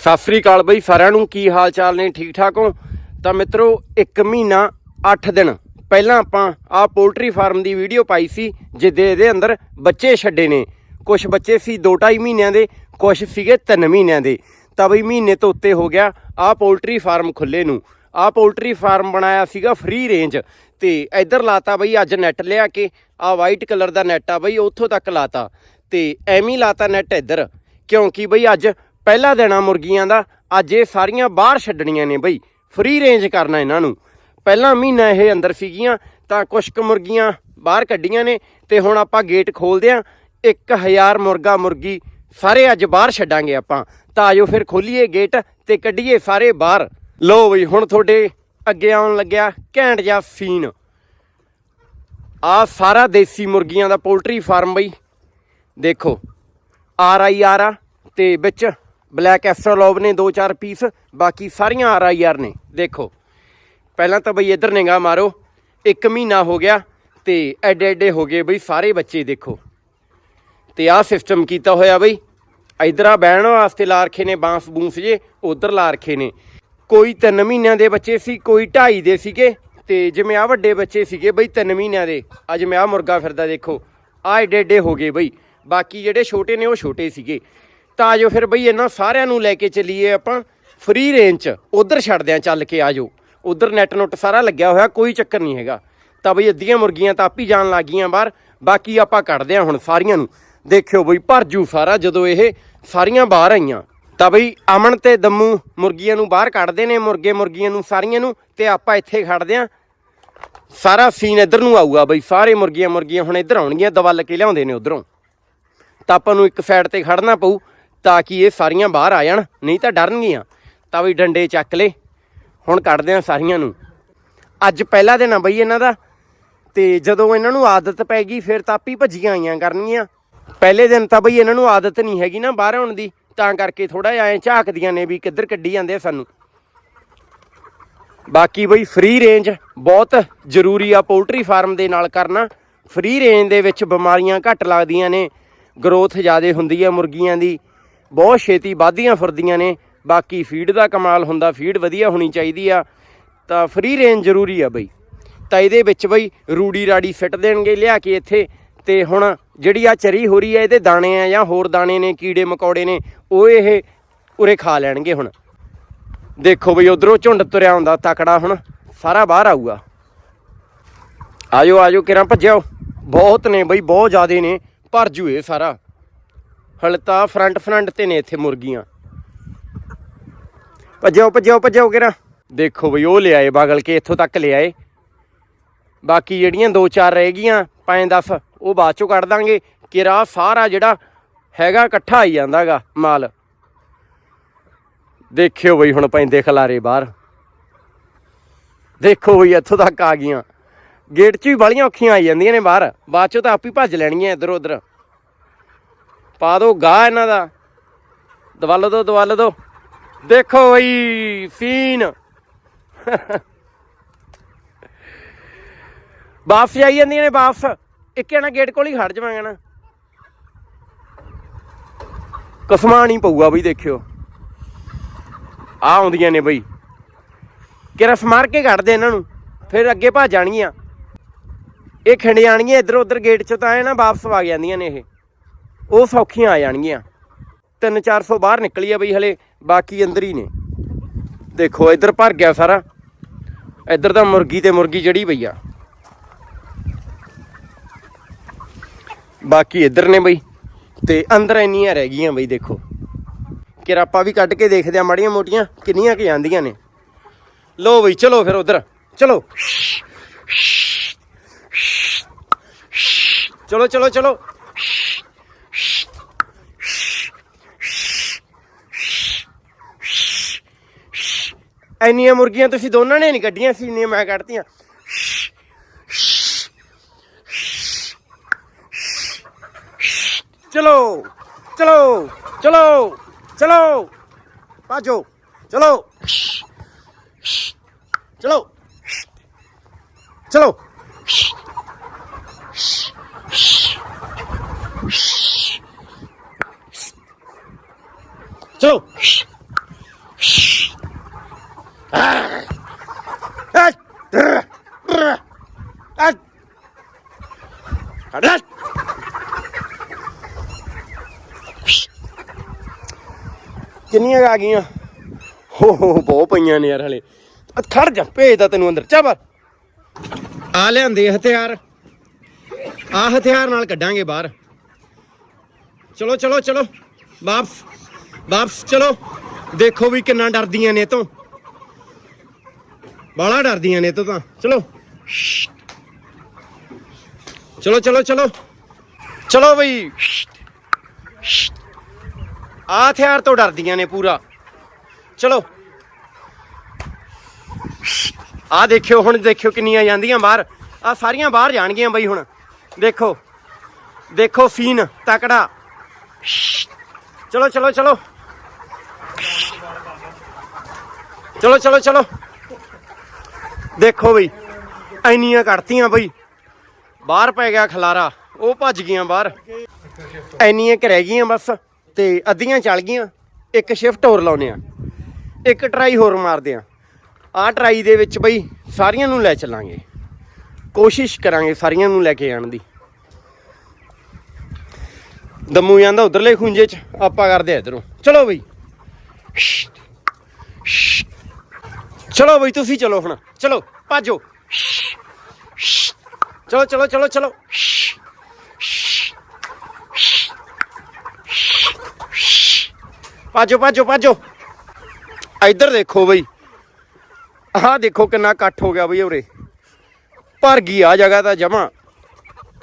ਸਤਿ ਸ੍ਰੀ ਅਕਾਲ ਬਈ, ਸਾਰਿਆਂ ਨੂੰ ਕੀ ਹਾਲ ਚਾਲ ਨੇ? ਠੀਕ ਠਾਕ ਹੋ? ਤਾਂ ਮਿੱਤਰੋ 1 ਮਹੀਨਾ 8 ਦਿਨ। ਪਹਿਲਾਂ ਆਪਾਂ ਆਹ ਪੋਲਟਰੀ ਫਾਰਮ ਦੀ ਵੀਡੀਓ ਪਾਈ ਸੀ, ਜਿਹਦੇ ਇਹਦੇ ਅੰਦਰ ਬੱਚੇ ਛੱਡੇ ਨੇ। ਕੁਝ ਬੱਚੇ ਸੀ 2.5 ਮਹੀਨਿਆਂ ਦੇ ਕੁਝ ਸੀਗੇ 3 ਮਹੀਨਿਆਂ ਦੇ। ਤਾਂ ਬਈ, ਮਹੀਨੇ ਤੋਂ ਉੱਤੇ ਹੋ ਗਿਆ ਆਹ ਪੋਲਟਰੀ ਫਾਰਮ ਖੁੱਲੇ ਨੂੰ। ਆਹ ਪੋਲਟਰੀ ਫਾਰਮ ਬਣਾਇਆ ਸੀਗਾ ਫ੍ਰੀ ਰੇਂਜ। ਤੇ ਇੱਧਰ ਲਾਤਾ ਬਈ, ਅੱਜ ਨੈਟ ਲਿਆ ਕੇ, ਆਹ ਵਾਈਟ ਕਲਰ ਦਾ ਨੈਟ ਆ ਬਈ, ਉੱਥੋਂ ਤੱਕ ਲਾਤਾ। ਤੇ ਐਵੇਂ ਹੀ ਲਾਤਾ ਨੈਟ ਇੱਧਰ। ਕਿਉਂਕਿ ਬਈ, ਅੱਜ ਪਹਿਲਾ ਦਿਨ ਆ ਮੁਰਗੀਆਂ ਦਾ, ਅੱਜ ਇਹ ਸਾਰੀਆਂ ਬਾਹਰ ਛੱਡਣੀਆਂ ਨੇ ਬਈ। ਫ੍ਰੀ ਰੇਂਜ ਕਰਨਾ ਇਹਨਾਂ ਨੂੰ। ਪਹਿਲਾ ਮਹੀਨਾ ਇਹ ਅੰਦਰ ਸੀਗੀਆਂ, ਤਾਂ ਕੁਛ ਕੁ ਮੁਰਗੀਆਂ ਬਾਹਰ ਕੱਢੀਆਂ ਨੇ, ਤੇ ਹੁਣ ਆਪਾਂ ਗੇਟ ਖੋਲਦੇ ਆਂ। 1000 ਮੁਰਗਾ ਮੁਰਗੀ ਸਾਰੇ ਅੱਜ ਬਾਹਰ ਛੱਡਾਂਗੇ ਆਪਾਂ। ਤਾਂ ਆਜੋ ਫਿਰ ਖੋਲੀਏ ਗੇਟ ਤੇ ਕੱਢੀਏ ਸਾਰੇ ਬਾਹਰ। ਲੋ ਬਈ, ਹੁਣ ਤੁਹਾਡੇ ਅੱਗੇ ਆਉਣ ਲੱਗਿਆ ਘੈਂਟ ਜਾਂ ਸੀਨ ਆ ਸਾਰਾ ਦੇਸੀ ਮੁਰਗੀਆਂ ਦਾ ਪੋਲਟਰੀ ਫਾਰਮ ਬਈ। ਦੇਖੋ ਆਰ ਆਈ ਆਰ ਆ ਤੇ ਵਿੱਚ ਬਲੈਕ ਐਸਟਰਲੋਬ ਨੇ 2-4 ਪੀਸ ਬਾਕੀ ਸਾਰੀਆਂ ਆਰ ਆਈ ਆਰ ਨੇ। ਦੇਖੋ, ਪਹਿਲਾਂ ਤਾਂ ਬਈ ਇੱਧਰ ਨਿਗਾ ਮਾਰੋ, ਇੱਕ ਮਹੀਨਾ ਹੋ ਗਿਆ ਤੇ ਐਡੇ ਐਡੇ ਹੋ ਗਏ ਬਈ ਸਾਰੇ ਬੱਚੇ, ਦੇਖੋ। ਤੇ ਆਹ ਸਿਸਟਮ ਕੀਤਾ ਹੋਇਆ ਬਈ। ਇਧਰ ਆ ਬਹਿਣ ਵਾਸਤੇ ਲਾ ਰੱਖੇ ਨੇ, ਬਾਂਸ ਬੂੰਸ ਜੇ, ਉਧਰ ਲਾ ਰੱਖੇ ਨੇ। ਕੋਈ 3 ਮਹੀਨਿਆਂ ਦੇ ਬੱਚੇ ਸੀ, ਕੋਈ 2.5 ਦੇ ਸੀਗੇ। ਤੇ ਜਿਵੇਂ ਆ ਵੱਡੇ ਬੱਚੇ ਸੀਗੇ ਬਈ 3 ਮਹੀਨਿਆਂ ਦੇ, ਅੱਜ ਮੈਂ ਆ ਮੁਰਗਾ ਫਿਰਦਾ, ਦੇਖੋ। ਆ ਏਡੇ ਏਡੇ ਹੋ ਗਏ ਬਈ। ਬਾਕੀ ਜਿਹੜੇ ਛੋਟੇ ਨੇ, ਉਹ ਛੋਟੇ ਸੀਗੇ। ਤਾਂ ਆਜੋ ਫਿਰ ਬਈ ਇਹਨਾਂ ਸਾਰਿਆਂ ਨੂੰ ਲੈ ਕੇ ਚੱਲੀਏ ਆਪਾਂ ਫ੍ਰੀ ਰੇਂਜ ਚ ਉਧਰ ਛੱਡਦੇ ਆ ਚੱਲ ਕੇ ਆਜੋ। ਉਧਰ ਨੈਟ ਨੁੱਟ ਸਾਰਾ ਲੱਗਿਆ ਹੋਇਆ, ਕੋਈ ਚੱਕਰ ਨਹੀਂ ਹੈਗਾ। ਤਾਂ ਬਈ ਅੱਧੀਆਂ ਮੁਰਗੀਆਂ ਤਾਂ ਆਪ ਹੀ ਜਾਣ ਲੱਗੀਆਂ ਬਾਹਰ, ਬਾਕੀ ਆਪਾਂ ਕੱਢਦੇ ਆ ਹੁਣ ਸਾਰੀਆਂ ਨੂੰ। ਦੇਖਿਓ ਬਈ ਭਰ ਜੂ ਸਾਰਾ ਜਦੋਂ ਇਹ ਸਾਰੀਆਂ ਬਾਹਰ ਆਈਆਂ। ਤਾਂ ਬਈ ਅਮਨ ਤੇ ਦਮੂ ਮੁਰਗੀਆਂ ਨੂੰ ਬਾਹਰ ਕੱਢਦੇ ਨੇ, ਮੁਰਗੇ ਮੁਰਗੀਆਂ ਨੂੰ ਸਾਰੀਆਂ ਨੂੰ, ਤੇ ਆਪਾਂ ਇੱਥੇ ਖੜਦੇ ਆ ਸਾਰਾ ਸੀਨ ਇੱਧਰ ਨੂੰ ਆਊਗਾ ਬਈ, ਸਾਰੇ ਮੁਰਗੀਆਂ ਮੁਰਗੀਆਂ ਹੁਣ ਇੱਧਰ ਆਉਣਗੀਆਂ, ਦਵਲ ਕੇ ਲਿਆਉਂਦੇ ਨੇ ਉਧਰੋਂ। ਤਾਂ ਆਪਾਂ ਨੂੰ ਇੱਕ ਸਾਈਡ ਤੇ ਖੜਨਾ ਪਊ। ਤਾਂ ਕਿ ਇਹ ਸਾਰੀਆਂ ਬਾਹਰ ਆ ਜਾਣ, ਨਹੀਂ ਤਾਂ ਡਰਨਗੀਆਂ। ਤਾਂ ਵੀ ਡੰਡੇ ਚੱਕ ਲੇ। ਹੁਣ ਕੱਢਦੇ ਆ ਸਾਰੀਆਂ ਨੂੰ। ਅੱਜ ਪਹਿਲਾ ਦਿਨ ਆ ਬਈ ਇਹਨਾਂ ਦਾ। ਤੇ ਜਦੋਂ ਇਹਨਾਂ ਨੂੰ ਆਦਤ ਪੈ ਗਈ, ਫਿਰ ਤਾਂ ਆਪੀ ਭੱਜੀਆਂ ਆਈਆਂ ਕਰਨਗੀਆਂ। ਪਹਿਲੇ ਦਿਨ ਤਾਂ ਬਈ ਇਹਨਾਂ ਨੂੰ ਆਦਤ ਨਹੀਂ ਹੈਗੀ ਨਾ ਬਾਹਰ ਆਉਣ ਦੀ। ਤਾਂ ਕਰਕੇ ਥੋੜਾ ਜਿਹਾ ਐ ਝਾਕਦੀਆਂ ਨੇ ਵੀ ਕਿੱਧਰ ਕੱਢੀ ਜਾਂਦੇ ਆ ਸਾਨੂੰ। ਬਾਕੀ ਬਈ ਫ੍ਰੀ ਰੇਂਜ ਬਹੁਤ ਜ਼ਰੂਰੀ ਆ ਪੋਲਟਰੀ ਫਾਰਮ ਦੇ ਨਾਲ ਕਰਨਾ। ਫ੍ਰੀ ਰੇਂਜ ਦੇ ਵਿੱਚ ਬਿਮਾਰੀਆਂ ਘੱਟ ਲੱਗਦੀਆਂ ਨੇ। ਗਰੋਥ ਜ਼ਿਆਦਾ ਹੁੰਦੀ ਆ ਮੁਰਗੀਆਂ ਦੀ। ਬਹੁਤ ਛੇਤੀ ਵੱਧਦੀਆਂ ਫੁਰਦੀਆਂ ਨੇ, ਬਾਕੀ ਫੀਡ ਦਾ ਕਮਾਲ ਹੁੰਦਾ ਫੀਡ ਵਧੀਆ ਹੋਣੀ ਚਾਹੀਦੀ ਆ, ਤਾਂ ਫ੍ਰੀ ਰੇਂਜ ਜ਼ਰੂਰੀ ਆ ਬਈ। ਤਾਂ ਇਹਦੇ ਵਿੱਚ ਬਈ ਰੂੜੀ ਰਾੜੀ ਫਿੱਟ ਦੇਣਗੇ ਲਿਆ ਕੇ ਇੱਥੇ, ਤੇ ਹੁਣ ਜਿਹੜੀ ਆ ਚਰੀ ਹੋ ਰਹੀ ਹੈ ਇਹਦੇ ਦਾਣੇ ਆ ਜਾਂ ਹੋਰ ਦਾਣੇ ਨੇ, ਕੀੜੇ ਮਕੌੜੇ ਨੇ, ਉਹ ਇਹ ਉਰੇ ਖਾ ਲੈਣਗੇ ਹੁਣ। ਦੇਖੋ ਬਈ ਉਧਰੋਂ ਝੁੰਡ ਤੁਰਿਆ ਹੁੰਦਾ, ਤਕੜਾ ਹੁਣ, ਸਾਰਾ ਬਾਹਰ ਆਊਗਾ। ਆਜੋ ਆਜੋ, ਕਿਰਾਂ ਭੱਜਿਓ ਬਹੁਤ ਨੇ ਬਈ, ਬਹੁਤ ਜ਼ਿਆਦੇ ਨੇ, ਭਰ ਜੂ ਇਹ ਸਾਰਾ। ਹਲ ਤਾਂ ਫਰੰਟ ਫਰੰਟ ਤੇ ਨੇ ਇੱਥੇ ਮੁਰਗੀਆਂ। ਭੱਜਿਓ ਭੱਜਿਓ ਭੱਜਿਓ ਕਿਰਾਂ। ਦੇਖੋ ਬਈ ਉਹ ਲਿਆਏ ਬਗਲ ਕੇ ਇੱਥੋਂ ਤੱਕ ਲਿਆਏ ਬਾਕੀ ਜਿਹੜੀਆਂ ਦੋ ਚਾਰ ਰਹਿ ਗਈਆਂ 5-10 ਉਹ ਬਾਅਦ ਚੋਂ ਕੱਢ ਦਾਂਗੇ। ਕਿਰਾ ਸਾਰਾ ਜਿਹੜਾ ਹੈਗਾ ਇਕੱਠਾ ਆਈ ਜਾਂਦਾਗਾ ਮਾਲ। ਦੇਖਿਓ ਬਈ ਹੁਣ ਪੈਂਦੇ ਖਲਾਰੇ ਬਾਹਰ। ਦੇਖੋ ਬਈ ਇੱਥੋਂ ਤੱਕ ਆ ਗਈਆਂ। ਗੇਟ 'ਚ ਵੀ ਬਾਲੀਆਂ ਔਖੀਆਂ ਆਈ ਜਾਂਦੀਆਂ ਨੇ ਬਾਹਰ। ਬਾਅਦ ਚੋਂ ਤਾਂ ਆਪ ਹੀ ਭੱਜ ਲੈਣਗੀਆਂ ਇੱਧਰ ਉੱਧਰ। ਪਾ ਦੋ, ਗਾਹ ਇਹਨਾਂ ਦਾ। ਦਵਲ ਦੋ ਦਵਲ ਦੋ। ਦੇਖੋ ਬਈ, ਸੀਨ। ਵਾਪਸ ਆਈ ਜਾਂਦੀਆਂ ਨੇ, ਵਾਪਸ। ਇੱਕੇ ਨਾ ਗੇਟ ਕੋਲ ਹੀ ਖੜ ਜਾਵਾਂਗੇ ਨਾ। ਕਸਮਾਂ ਨਹੀਂ ਪਊਗਾ ਬਈ, ਦੇਖਿਓ। ਆ ਆਉਂਦੀਆਂ ਨੇ ਬਈ। ਕਿਰਾ ਮਾਰ ਕੇ ਕੱਢਦੇ ਇਹਨਾਂ ਨੂੰ। ਫਿਰ ਅੱਗੇ ਭੱਜ ਜਾਣਗੀਆਂ ਇਹ ਖਿੰਡ ਜਾਣਗੀਆਂ ਇੱਧਰ ਉੱਧਰ ਗੇਟ 'ਚ ਤਾਂ ਇਹ ਨਾ ਵਾਪਸ ਆ ਜਾਂਦੀਆਂ ਨੇ ਇਹ। ਉਹ ਸੌਖੀਆਂ ਆ ਜਾਣਗੀਆਂ। 3-400 ਬਾਹਰ ਨਿਕਲੀ ਆ ਬਈ ਹਲੇ, ਬਾਕੀ ਅੰਦਰ ਹੀ ਨੇ। ਦੇਖੋ, ਇੱਧਰ ਭਰ ਗਿਆ ਸਾਰਾ। ਇੱਧਰ ਤਾਂ ਮੁਰਗੀ ਤੇ ਮੁਰਗੀ ਜੜੀ ਪਈ ਆ। ਬਾਕੀ ਇੱਧਰ ਨੇ ਬਈ, ਤੇ ਅੰਦਰ ਇੰਨੀਆਂ ਰਹਿ ਗਈਆਂ ਬਈ, ਦੇਖੋ। ਕਿਰਾਪਾ ਵੀ ਕੱਢ ਕੇ ਦੇਖਦੇ ਆ, ਮਾੜੀਆਂ ਮੋਟੀਆਂ, ਕਿੰਨੀਆਂ ਕਿ ਜਾਂਦੀਆਂ ਨੇ। ਲੋ ਬਈ, ਚਲੋ ਫਿਰ ਉਧਰ, ਚਲੋ। ਚਲੋ ਚਲੋ ਚਲੋ। ਇੰਨੀਆਂ ਮੁਰਗੀਆਂ ਤੁਸੀਂ ਦੋਨਾਂ ਨੇ ਨਹੀਂ ਕੱਢੀਆਂ ਸੀ ਇੰਨੀਆਂ ਮੈਂ ਕੱਢਤੀਆਂ। ਚਲੋ ਚਲੋ ਚਲੋ ਚਲੋ, ਭਾਜੋ, ਚਲੋ। ਚਲੋ। ਚਲੋ। ਚਲੋ। ਕਿੰਨੀਆਂ ਆ ਗਈਆਂ? ਹੋ ਹੋ ਬਹੁਤ ਪਈਆਂ ਨੇ ਯਾਰ ਹਲੇ। ਖੜ ਜਾ ਭੇਜਦਾ ਤੈਨੂੰ ਅੰਦਰ। ਚਾ ਬਾਹਰ ਆ ਲਿਆਂਦੇ ਹਥਿਆਰ। ਆ ਹਥਿਆਰ ਨਾਲ ਕੱਢਾਂਗੇ ਬਾਹਰ। ਚਲੋ ਚਲੋ ਚਲੋ। ਵਾਪਸ ਵਾਪਸ ਚਲੋ। ਦੇਖੋ ਵੀ ਕਿੰਨਾ ਡਰਦੀਆਂ ਨੇ ਇਹ ਤੋਂ। ਬਾਲਾ ਡਰਦੀਆਂ ਨੇ ਇਹ ਤੋਂ ਤਾਂ। ਚਲੋ। ਚਲੋ ਚਲੋ ਚਲੋ। ਚਲੋ ਬਈ। ਆ ਹਥਿਆਰ ਤੋਂ ਡਰਦੀਆਂ ਨੇ ਪੂਰਾ। ਚਲੋ। ਆ ਦੇਖਿਓ, ਹੁਣ ਦੇਖਿਓ ਕਿੰਨੀਆਂ ਜਾਂਦੀਆਂ ਬਾਹਰ। ਆ ਸਾਰੀਆਂ ਬਾਹਰ ਜਾਣਗੀਆਂ ਬਈ ਹੁਣ। ਦੇਖੋ। ਦੇਖੋ ਸੀਨ, ਤਕੜਾ। ਚਲੋ ਚਲੋ ਚਲੋ। ਚਲੋ ਚਲੋ ਚਲੋ। ਦੇਖੋ ਬਈ, ਐਨੀਆਂ ਕੱਢਤੀਆਂ ਬਈ। ਬਾਹਰ ਪੈ ਗਿਆ ਖਲਾਰਾ, ਉਹ ਭੱਜ ਗਈਆਂ ਬਾਹਰ। ਐਨੀਆਂ ਕਿ ਰਹਿ ਗਈਆਂ ਬਸ, ਤੇ ਅੱਧੀਆਂ ਚੱਲ ਗਈਆਂ, ਇੱਕ ਸ਼ਿਫਟ ਹੋਰ ਲਾਉਨੇ ਆ ਇੱਕ ਟਰਾਈ ਹੋਰ ਮਾਰਦੇ ਆ ਆਹ ਟਰਾਈ ਦੇ ਵਿੱਚ ਬਈ, ਸਾਰੀਆਂ ਨੂੰ ਲੈ ਚੱਲਾਂਗੇ। ਕੋਸ਼ਿਸ਼ ਕਰਾਂਗੇ ਸਾਰੀਆਂ ਨੂੰ ਲੈ ਕੇ ਆਣ ਦੀ। ਦਮੂ ਜਾਂਦਾ ਉਧਰਲੇ ਖੁੰਝੇ ਚ, ਆਪਾਂ ਕਰਦੇ ਆ ਇਧਰੋਂ। ਚਲੋ ਬਈ। ਚਲੋ ਬਈ ਤੁਸੀਂ ਚਲੋ ਹੁਣ ਚਲੋ ਭਾਜੋ ਚਲੋ ਚਲੋ ਚਲੋ ਚਲੋ ਭਾਜੋ ਭਾਜੋ ਭਾਜੋ ਇੱਧਰ ਦੇਖੋ ਬਈ ਆਹ ਦੇਖੋ ਕਿੰਨਾ ਇਕੱਠ ਹੋ ਗਿਆ ਬਈ ਉਰੇ ਭਰ ਗਈ ਆ ਜਗ੍ਹਾ ਤਾਂ ਜਮਾ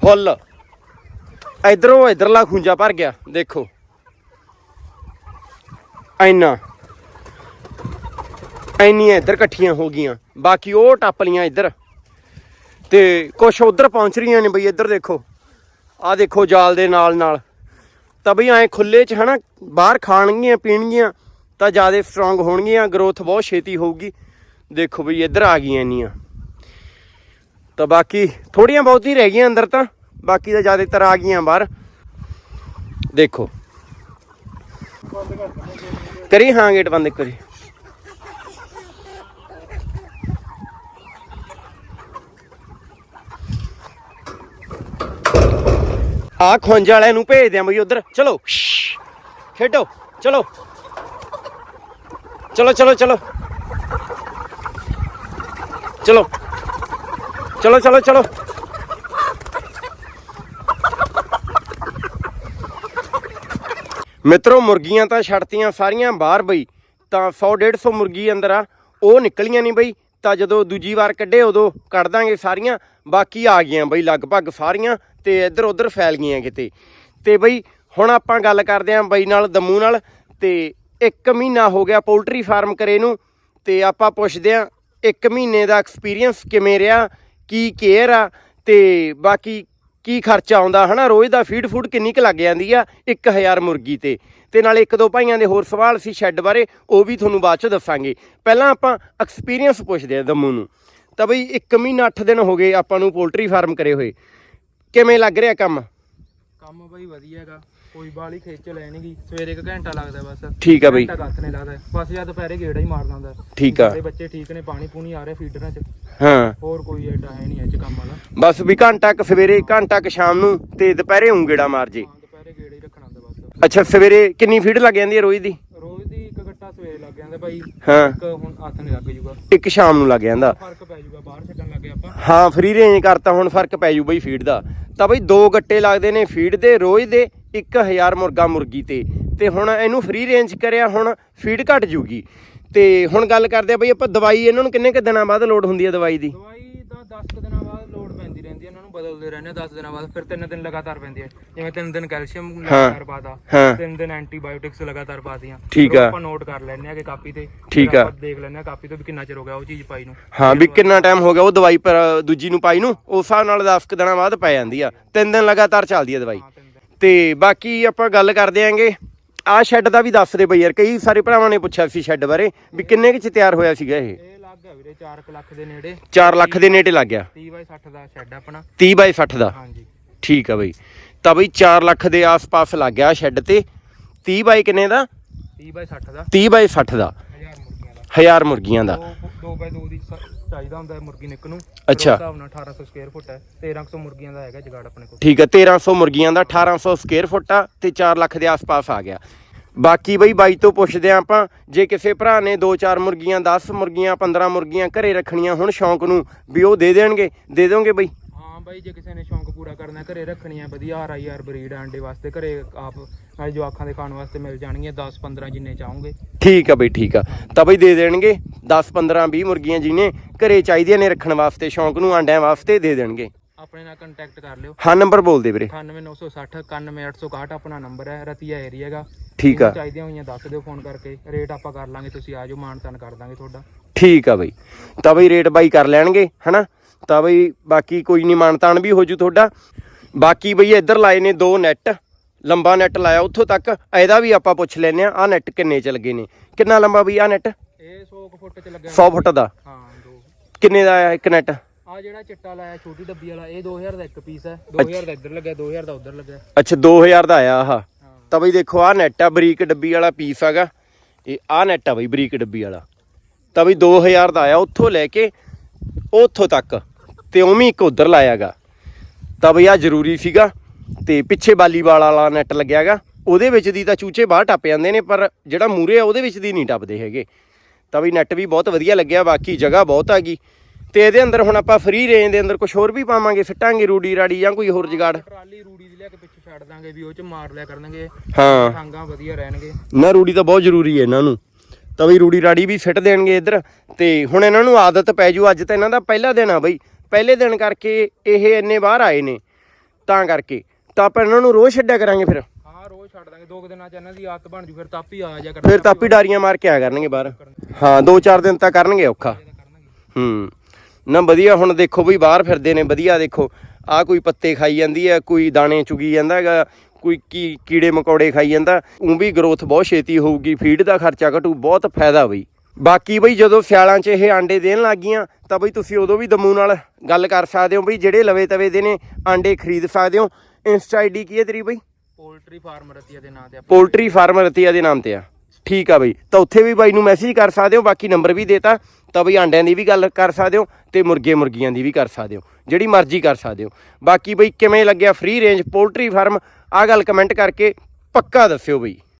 ਫੁੱਲ ਇਧਰੋਂ ਇਧਰਲਾ ਖੁੰਜਾ ਭਰ ਗਿਆ ਦੇਖੋ ਐਨਾ ਐਨੀਆਂ ਇੱਧਰ ਇਕੱਠੀਆਂ ਹੋ ਗਈਆਂ। ਬਾਕੀ ਉਹ ਟੱਪ ਲੀਆਂ ਇੱਧਰ। ਤੇ ਕੁਛ ਉਧਰ ਪਹੁੰਚ ਰਹੀਆਂ ਨੇ ਬਈ, ਇੱਧਰ ਦੇਖੋ। ਆ ਦੇਖੋ ਜਾਲ ਦੇ ਨਾਲ ਨਾਲ। ਤਾਂ ਬਈ ਐ ਖੁੱਲੇ ਚ ਹਨਾ, ਬਾਹਰ ਖਾਣਗੀਆਂ, ਪੀਣਗੀਆਂ, ਤਾਂ ਜ਼ਿਆਦਾ ਸਟਰੋਂਗ ਹੋਣਗੀਆਂ ਗਰੋਥ ਬਹੁਤ ਛੇਤੀ ਹੋਊਗੀ। ਦੇਖੋ ਬਈ ਇੱਧਰ ਆ ਗਈਆਂ ਇੰਨੀਆਂ। ਤਾਂ ਬਾਕੀ ਥੋੜੀਆਂ ਬਹੁਤ ਹੀ ਰਹਿ ਗਈਆਂ ਅੰਦਰ ਤਾਂ, ਬਾਕੀ ਤਾਂ ਜ਼ਿਆਦਾਤਰ ਆ ਗਈਆਂ ਬਾਹਰ। ਦੇਖੋ। ਕਰੀ ਹਾਂ ਗੇਟ ਬੰਦ ਇੱਕ ਵਾਰੀ। ਆ ਖੁੰਝ ਵਾਲਿਆਂ ਨੂੰ ਭੇਜ ਦਿਆਂ ਬਈ ਉਧਰ। ਚਲੋ ਖੇਡੋ, ਚਲੋ। ਚਲੋ ਚਲੋ ਚਲੋ। ਚਲੋ ਚਲੋ ਚਲੋ ਚਲੋ। ਮਿੱਤਰੋ, ਮੁਰਗੀਆਂ ਤਾਂ ਛੱਡਤੀਆਂ ਸਾਰੀਆਂ ਬਾਹਰ ਬਈ। ਤਾਂ 100 150 ਮੁਰਗੀ ਅੰਦਰ ਆ। ਉਹ ਨਿਕਲੀਆਂ ਨਹੀਂ ਬਈ। ਤਾਂ ਜਦੋਂ ਦੂਜੀ ਵਾਰ ਕੱਢੇ ਉਦੋਂ ਕੱਢ ਦਾਂਗੇ ਸਾਰੀਆਂ, ਬਾਕੀ ਆ ਗਈਆਂ ਬਈ ਲਗਭਗ ਸਾਰੀਆਂ ਤੇ ਇੱਧਰ ਉੱਧਰ ਫੈਲ ਗਈਆਂ ਕਿਤੇ। ਤੇ ਬਈ ਹੁਣ ਆਪਾਂ ਗੱਲ ਕਰਦੇ ਆਂ ਬਈ ਨਾਲ ਦਮੂ ਨਾਲ ਤੇ ਇੱਕ ਮਹੀਨਾ ਹੋ ਗਿਆ ਪੋਲਟਰੀ ਫਾਰਮ ਕਰੇ ਨੂੰ ਤੇ ਆਪਾਂ ਪੁੱਛਦੇ ਆਂ ਇੱਕ ਮਹੀਨੇ ਦਾ ਐਕਸਪੀਰੀਅੰਸ ਕਿਵੇਂ ਰਿਹਾ, ਕੀ ਕੇਅਰ ਆ ਤੇ ਬਾਕੀ ਕੀ ਖਰਚਾ ਆਉਂਦਾ ਹਨਾ, ਰੋਜ਼ ਦਾ ਫੀਡ ਫੂਡ ਕਿੰਨੀ ਕੁ ਲੱਗ ਜਾਂਦੀ ਆ 1000 ਮੁਰਗੀ ਤੇ। ਤੇ ਨਾਲ ਇੱਕ ਦੋ ਭਾਈਆਂ ਦੇ ਹੋਰ ਸਵਾਲ ਸੀ ਸ਼ੈੱਡ ਬਾਰੇ ਉਹ ਵੀ ਤੁਹਾਨੂੰ ਬਾਅਦ ਚ ਦੱਸਾਂਗੇ। ਪਹਿਲਾਂ ਆਪਾਂ ਐਕਸਪੀਰੀਅੰਸ ਪੁੱਛਦੇ ਆ ਦਮੂ ਨੂੰ। ਤਾਂ ਬਈ 1 ਮਹੀਨਾ 8 ਦਿਨ ਹੋ ਗਏ ਆਪਾਂ ਨੂੰ ਪੋਲਟਰੀ ਫਾਰਮ ਕਰੇ ਹੋਏ। ਕਿਵੇਂ ਲੱਗ ਰਿਹਾ ਕੰਮ? ਕੰਮ ਬਈ ਵਧੀਆ ਹੈਗਾ। ਕੋਈ ਬਾਲੀ ਖੇਚ ਲੈਣਗੀ ਸਵੇਰੇ ਇੱਕ ਘੰਟਾ ਲੱਗਦਾ ਬਸ। ਠੀਕ ਆ ਬਈ। ਘੰਟਾ ਨਹੀਂ ਲੱਗਦਾ। ਬਸ ਜਾਂ ਦੁਪਹਿਰੇ ਗੇੜਾ ਹੀ ਮਾਰਨਾ ਹੁੰਦਾ। ਠੀਕ ਆ। ਸਾਰੇ ਬੱਚੇ ਠੀਕ ਨੇ ਪਾਣੀ ਪੂਣੀ ਆ ਰਿਹਾ ਫੀਡਰਾਂ 'ਚ। ਹਾਂ। ਹੋਰ ਕੋਈ ਐਡਾ ਹੈ ਨਹੀਂ ਅੱਜ ਕੰਮ ਵਾਲਾ। ਬਸ ਵੀ ਘੰਟਾ ਕੁ ਸਵੇਰੇ ਘੰਟਾ ਕੁ ਸ਼ਾਮ ਨੂੰ ਤੇ ਦੁਪਹਿਰੇ ਉਂਗੇੜਾ ਮਾਰ ਜੇ ਹਾਂ ਦੁਪਹਿਰੇ ਗੇੜਾ ਹੀ ਰੱਖਣਾ ਹੁੰਦਾ ਬਸ ਅੱਛਾ ਸਵੇਰੇ ਕਿੰਨੀ ਫੀਡ ਲੱਗ ਜਾਂਦੀ ਹੈ ਰੋਜ਼ ਦੀ? ਰੋਜ਼ ਦੀ ਇੱਕ ਗੱਟਾ ਸਵੇਰੇ ਲੱਗ ਜਾਂਦਾ ਬਾਈ। ਹਾਂ। ਇੱਕ ਹੁਣ ਹੱਥ ਲੱਗ ਜੂਗਾ। ਇੱਕ ਸ਼ਾਮ ਨੂੰ ਲੱਗ ਜਾਂਦਾ। ਫ਼ਰਕ ਪੈ ਜੂਗਾ ਬਾਹਰ ਛੱਡਣ ਲੱਗੇ ਆਪਾਂ। ਹਾਂ ਫ੍ਰੀ ਰੇਂਜ ਕਰਤਾ ਹੁਣ ਫ਼ਰਕ ਪੈ ਜੂ ਬਈ ਫੀਡ ਦਾ। ਤਾਂ ਬਈ ਦੋ ਗੱਟੇ ਲੱਗਦੇ ਨੇ ਫੀਡ ਦੇ ਰੋਜ਼ ਦੇ 1000 ਮੁਰਗਾ ਮੁਰਗੀ ਤੇ। ਤੇ ਹੁਣ ਇਹਨੂੰ ਫ੍ਰੀ ਰੇਂਜ ਕਰਿਆ ਹੁਣ ਫੀਡ ਘਟ ਜੂਗੀ। ਤੇ ਹੁਣ ਗੱਲ ਕਰਦੇ ਆ ਬਈ ਆਪਾਂ ਦਵਾਈ ਇਹਨਾਂ ਨੂੰ ਕਿੰਨੇ ਕੁ ਦਿਨਾਂ ਬਾਅਦ ਲੋਡ ਹੁੰਦੀ ਹੈ ਦਵਾਈ ਦੀ? ਦਵਾਈ ਤਾਂ 10 ਕੁ ਦਿਨਾਂ ਬਾਅਦ ਲੋਡ ਪੈਂਦੀ ਰਹਿੰਦੀ ਹੈ ਇਹਨਾਂ ਨੂੰ ਬਦਲਦੇ ਰਹਿੰਦੇ 10 ਦਿਨਾਂ ਬਾਅਦ ਫਿਰ 3 ਦਿਨ ਲਗਾਤਾਰ ਪੈਂਦੀ ਹੈ ਜਿਵੇਂ 3 ਦਿਨ ਕੈਲਸ਼ੀਅਮ ਲਗਾਤਾਰ ਪਾਦਾ ਹਾਂ। 3 ਦਿਨ ਐਂਟੀਬਾਇਓਟਿਕਸ ਲਗਾਤਾਰ ਪਾਦੀਆਂ ਠੀਕ ਫਿਰ ਆ। ਆਪਾਂ ਨੋਟ ਕਰ ਲੈਂਦੇ ਆ ਕਿ ਕਾਪੀ ਤੇ। ਠੀਕ ਫਿਰ ਆ। ਆਪਾਂ ਦੇਖ ਲੈਂਦੇ ਆ ਕਾਪੀ ਤੋਂ ਵੀ ਕਿੰਨਾ ਚਿਰ ਹੋ ਗਿਆ ਉਹ ਚੀਜ਼ ਪਾਈ ਨੂੰ। ਹਾਂ ਵੀ ਕਿੰਨਾ ਟਾਈਮ ਹੋ ਗਿਆ ਉਹ ਦਵਾਈ ਪਰ ਦੂਜੀ ਨੂੰ ਪਾਈ ਨੂੰ ਉਸ ਹਿਸਾਬ ਨਾਲ 10 ਕੁ ਦਿਨਾਂ ਬਾਅਦ ਪੈ ਜਾਂਦੀ ਆ। ਤਿੰਨ ਦਿਨ ਲਗਾਤਾਰ ਚੱਲਦੀ ਆ ਦਵਾਈ। ਹਾਂ ਤਿੰਨ ਦਿਨ। ਤੇ ਬਾਕੀ ਆਪਾਂ ਗੱਲ ਕਰਦੇ ਆਂਗੇ ਆਹ ਸ਼ੈੱਡ ਦਾ ਵੀ ਦੱਸ ਦੇ ਬਈ ਯਾਰ ਕਈ ਸਾਰੇ ਭਰਾਵਾਂ ਨੇ ਪੁੱਛਿਆ ਸੀ ਸ਼ੈੱਡ ਬਾਰੇ ਵੀ ਕਿੰਨੇ ਕੁ ਚ ਤਿਆਰ ਹੋਇਆ ਸੀਗਾ ਇਹ ਇਹ? ਗਿਆ ਵੀਰੇ 4 ਲੱਖ ਦੇ ਨੇੜੇ। 4 ਲੱਖ ਦੇ ਨੇੜੇ ਲੱਗ ਗਿਆ। 30 ਬਾਈ 60 ਦਾ ਸ਼ੈੱਡ ਆਪਣਾ। 30 ਬਾਈ 60 ਦਾ। ਹਾਂਜੀ। ਠੀਕ ਆ ਬਈ। ਤਾਂ ਬਈ 4 ਲੱਖ ਦੇ ਆਸ-ਪਾਸ ਲੱਗ ਗਿਆ ਸ਼ੈੱਡ ਤੇ। 30 ਬਾਈ ਕਿੰਨੇ ਦਾ? 30 ਬਾਈ 60 ਦਾ। 30 ਬਾਈ 60 ਦਾ। 1000 ਮੁਰਗੀਆਂ ਦਾ। 2 ਬਾਈ 2 ਦੀ ਚਾਹੀਦਾ ਹੁੰਦਾ ਮੁਰਗੀ ਨਿੱਕ ਨੂੰ। ਅੱਛਾ। ਹਿਸਾਬ ਨਾਲ 1800 ਸਕੁਅਰ ਫੁੱਟ ਹੈ। 1300 ਮੁਰਗੀਆਂ ਦਾ ਹੈਗਾ ਜਗਾੜ ਆਪਣੇ ਕੋਲ। ਠੀਕ ਹੈ 1300 ਮੁਰਗੀਆਂ ਦਾ 1800 ਸਕੁਅਰ ਫੁੱਟ ਆ ਤੇ 4 ਲੱਖ ਦੇ ਆਸ-ਪਾਸ ਆ ਗਿਆ। ਬਾਕੀ ਬਈ ਬਾਈ ਤੋਂ ਪੁੱਛਦੇ ਆਂ ਆਪਾਂ ਜੇ ਕਿਸੇ ਭਰਾ ਨੇ 2-4 ਮੁਰਗੀਆਂ 10 ਮੁਰਗੀਆਂ 15 ਮੁਰਗੀਆਂ ਘਰੇ ਰੱਖਣੀਆਂ ਹੁਣ ਸ਼ੌਂਕ ਨੂੰ ਵੀ ਉਹ ਦੇ ਦੇਣਗੇ? ਦੇ ਦੋਗੇ ਬਈ? ਹਾਂ ਬਾਈ ਜੇ ਕਿਸੇ ਨੇ ਸ਼ੌਂਕ ਪੂਰਾ ਕਰਨਾ ਘਰੇ ਰੱਖਣੀ ਹੈ ਵਧੀਆ ਆਰ ਆਈ ਆਰ ਬਰੀਡ ਆਂਡੇ ਵਾਸਤੇ ਘਰੇ ਆਪ ਨਾਲ ਜਵਾਕਾਂ ਦੇ ਖਾਣ ਵਾਸਤੇ ਮਿਲ ਜਾਣਗੀਆਂ 10 15 ਜਿੰਨੇ ਚਾਹੋਗੇ। ਠੀਕ ਆ ਬਈ ਠੀਕ ਆ। ਤਾਂ ਬਈ ਦੇ ਦੇਣਗੇ 10 15 20 ਮੁਰਗੀਆਂ ਜਿਹਨੇ ਘਰੇ ਚਾਹੀਦੀਆਂ ਨੇ ਰੱਖਣ ਵਾਸਤੇ ਸ਼ੌਂਕ ਨੂੰ ਆਂਡਿਆਂ ਵਾਸਤੇ ਦੇ ਦੇਣਗੇ। ਆਪਣੇ ਨਾਲ ਕੰਟੈਕਟ ਕਰ ਲਿਓ। ਹਾਂ ਨੰਬਰ ਬੋਲ ਦੇ ਵੀਰੇ 98960 91861 ਆਪਣਾ ਨੰਬਰ ਹੈ ਰਤੀਆ ਏਰੀਆ ਦਾ ਠੀਕ ਆ। ਚਾਹੀਦੀਆਂ ਹੋਈਆਂ ਦੱਸ ਦਿਓ ਫੋਨ ਕਰਕੇ। ਰੇਟ ਆਪਾਂ ਕਰ ਲਾਂਗੇ ਤੁਸੀਂ ਆ ਜਾਓ ਮਾਨ ਤਾਨ ਕਰ ਦਾਂਗੇ ਤੁਹਾਡਾ। ਠੀਕ ਆ ਬਈ। ਤਾਂ ਬਈ ਰੇਟ ਬਾਈ ਕਰ ਲੈਣਗੇ ਹਨਾ? ਤਾਂ ਬਈ ਬਾਕੀ ਕੋਈ ਨਹੀਂ ਮਾਨਤਾਨ ਵੀ ਹੋ ਜੂ ਤੁਹਾਡਾ। ਬਾਕੀ ਬਈ ਇੱਧਰ ਲਾਏ ਨੇ ਦੋ ਨੈਟ ਲੰਬਾ ਨੈਟ ਲਾਇਆ ਉੱਥੋਂ ਤੱਕ। ਇਹਦਾ ਵੀ ਆਪਾਂ ਪੁੱਛ ਲੈਨੇ ਆ ਆ ਨੈਟ ਕਿੰਨੇ ਚ ਲੱਗੇ ਨੇ? ਕਿੰਨਾ ਲੰਬਾ ਬਈ ਆ ਨੈਟ ਇਹ 100 ਕੁ ਫੁੱਟ ਚ ਲੱਗਿਆ 100 ਫੁੱਟ ਦਾ। ਹਾਂ ਦੋ। ਕਿੰਨੇ ਦਾ ਆ ਇੱਕ ਨੈਟ ਆ ਜਿਹੜਾ ਚਿੱਟਾ ਲਾਇਆ ਛੋਟੀ ਡੱਬੀ ਵਾਲਾ ਇਹ 2000 ਦਾ ਇੱਕ ਪੀਸ ਹੈ। 2000 ਦਾ ਇੱਧਰ ਲੱਗਿਆ 2000 ਦਾ ਉੱਧਰ ਲੱਗਿਆ। ਅੱਛਾ 2000 ਦਾ ਆਇਆ ਆਹ। ਤਾਂ ਬਈ ਦੇਖੋ ਆ ਨੈਟ ਆ ਬਰੀਕ ਡੱਬੀ ਵਾਲਾ ਪੀਸ ਹੈਗਾ। ਇਹ ਆ ਨੈਟ ਆ ਬਈ ਬਰੀਕ ਡੱਬੀ ਵਾਲਾ। ਤਾਂ ਬਈ 2000 ਦਾ ਆਇਆ ਉੱਥੋਂ ਲੈ ਕੇ ਉੱਥੋਂ ਤੱਕ। ਤੇ ਉਵੇਂ ਇੱਕ ਉਧਰ ਲਾਇਆਗਾ ਤਾਂ ਬਈ ਆ ਜ਼ਰੂਰੀ ਸੀਗਾ। ਤੇ ਪਿੱਛੇ ਵਾਲੀਬਾਲ ਵਾਲਾ ਨੈਟ ਲੱਗਿਆਗਾ ਉਹਦੇ ਵਿੱਚ ਦੀ ਤਾਂ ਚੂਚੇ ਬਾਹਰ ਟੱਪ ਜਾਂਦੇ ਨੇ ਪਰ ਜਿਹੜਾ ਮੂਰੇ ਆ ਉਹਦੇ ਵਿੱਚ ਦੀ ਨਹੀਂ ਟੱਪਦੇ ਹੈਗੇ। ਤਾਂ ਬਈ ਨੈਟ ਵੀ ਬਹੁਤ ਵਧੀਆ ਲੱਗਿਆ ਬਾਕੀ ਜਗ੍ਹਾ ਬਹੁਤ ਹੈਗੀ ਤੇ ਇਹਦੇ ਅੰਦਰ ਹੁਣ ਆਪਾਂ ਫ੍ਰੀ ਰੇਂਜ ਦੇ ਅੰਦਰ ਕੁਝ ਹੋਰ ਵੀ ਪਾਵਾਂਗੇ ਸਿੱਟਾਂਗੇ ਰੂੜੀ ਰਾੜੀ ਜਾਂ ਕੋਈ ਹੋਰ ਜਗਾੜ। ਟਰਾਲੀ ਰੂੜੀ ਦੀ ਲਿਆ ਕੇ ਪਿੱਛੇ ਛੱਡ ਦਾਂਗੇ ਵੀ ਉਹ ਚ ਮਾਰ ਲਿਆ ਕਰਨਗੇ। ਹਾਂ। ਟਾਂਗਾ ਵਧੀਆ ਰਹਿਣਗੇ। ਨਾ ਰੂੜੀ ਤਾਂ ਬਹੁਤ ਜ਼ਰੂਰੀ ਹੈ ਇਹਨਾਂ ਨੂੰ। ਤਾਂ ਬਈ ਰੂੜੀ ਰਾੜੀ ਵੀ ਸਿੱਟ ਦੇਣਗੇ ਇੱਧਰ। ਤੇ ਹੁਣ ਇਹਨਾਂ ਨੂੰ ਆਦਤ ਪੈ ਜੂ ਅੱਜ ਤਾਂ ਇਹਨਾਂ ਦਾ ਪਹਿਲਾ ਦਿਨ ਆ ਬਈ। ਪਹਿਲੇ ਦਿਨ ਕਰਕੇ ਇਹ ਇੰਨੇ ਬਾਹਰ ਆਏ ਨੇ ਤਾਂ ਕਰਕੇ। ਤਾਂ ਆਪਾਂ ਇਹਨਾਂ ਨੂੰ ਰੋਜ਼ ਛੱਡਿਆ ਕਰਾਂਗੇ ਫਿਰ। ਹਾਂ ਰੋਜ਼ ਛੱਡ ਦਾਂਗੇ। ਦੋ ਕੁ ਦਿਨਾਂ ਚ ਇਹਨਾਂ ਦੀ ਆਦਤ ਬਣ ਜੂ ਫਿਰ ਤਾਪੀ ਆ ਜਾ ਫਿਰ ਤਾਂ ਆਪੀ ਡਾਰੀਆਂ ਮਾਰ ਕੇ ਆ ਕਰਨਗੇ ਬਾਹਰ। ਹਾਂ ਦੋ ਚਾਰ ਦਿਨ ਤਾਂ ਕਰਨਗੇ ਔਖਾ। ਹੂੰ। ਨਾ ਵਧੀਆ ਹੁਣ ਦੇਖੋ ਬਈ ਬਾਹਰ ਫਿਰਦੇ ਨੇ ਵਧੀਆ ਦੇਖੋ। ਆ ਕੋਈ ਪੱਤੇ ਖਾਈ ਜਾਂਦੀ ਹੈ ਕੋਈ ਦਾਣੇ ਚੁਗੀ ਜਾਂਦਾ ਹੈਗਾ ਕੋਈ ਕੀ ਕੀੜੇ ਮਕੌੜੇ ਖਾਈ ਜਾਂਦਾ ਉਹ ਵੀ ਗਰੋਥ ਬਹੁਤ ਛੇਤੀ ਹੋਊਗੀ ਫੀਡ ਦਾ ਖਰਚਾ ਘਟੂ ਬਹੁਤ ਫਾਇਦਾ ਬਈ। ਬਾਕੀ ਬਈ ਜਦੋਂ ਸਿਆਲਾਂ 'ਚ ਇਹ ਆਂਡੇ ਦੇਣ ਲੱਗ ਗਈਆਂ ਤਾਂ ਬਈ ਤੁਸੀਂ ਉਦੋਂ ਵੀ ਦਮੂ ਨਾਲ ਗੱਲ ਕਰ ਸਕਦੇ ਹੋ ਬਈ ਜਿਹੜੇ ਲਵੇ ਤਵੇ ਦੇ ਨੇ ਆਂਡੇ ਖਰੀਦ ਸਕਦੇ ਹੋ। ਇੰਸਟਾ ਆਈਡੀ ਕੀ ਹੈ ਤੇਰੀ ਬਈ? ਪੋਲਟਰੀ ਫਾਰਮ ਰਤੀਆ ਦੇ ਨਾਂ ਤੇ ਪੋਲਟਰੀ ਫਾਰਮ ਰਤੀਆ ਦੇ ਨਾਮ ਤੇ ਆ। ਠੀਕ ਆ ਬਈ ਤਾਂ ਉੱਥੇ ਵੀ ਬਾਈ ਨੂੰ ਮੈਸੇਜ ਕਰ ਸਕਦੇ ਹੋ ਬਾਕੀ ਨੰਬਰ ਵੀ ਦੇਤਾ। ਤਾਂ ਬਈ ਆਂਡਿਆਂ ਦੀ ਵੀ ਗੱਲ ਕਰ ਸਕਦੇ ਹੋ ਤੇ ਮੁਰਗੇ ਮੁਰਗੀਆਂ ਦੀ ਵੀ ਕਰ ਸਕਦੇ ਹੋ, ਜਿਹੜੀ ਮਰਜ਼ੀ ਕਰ ਸਕਦੇ ਹੋ। ਬਾਕੀ ਬਈ ਕਿਵੇਂ ਲੱਗਿਆ ਫ੍ਰੀ ਰੇਂਜ ਪੋਲਟਰੀ ਫਾਰਮ ਆ ਗੱਲ ਕਮੈਂਟ ਕਰਕੇ ਪੱਕਾ ਦੱਸਿਓ ਬਈ।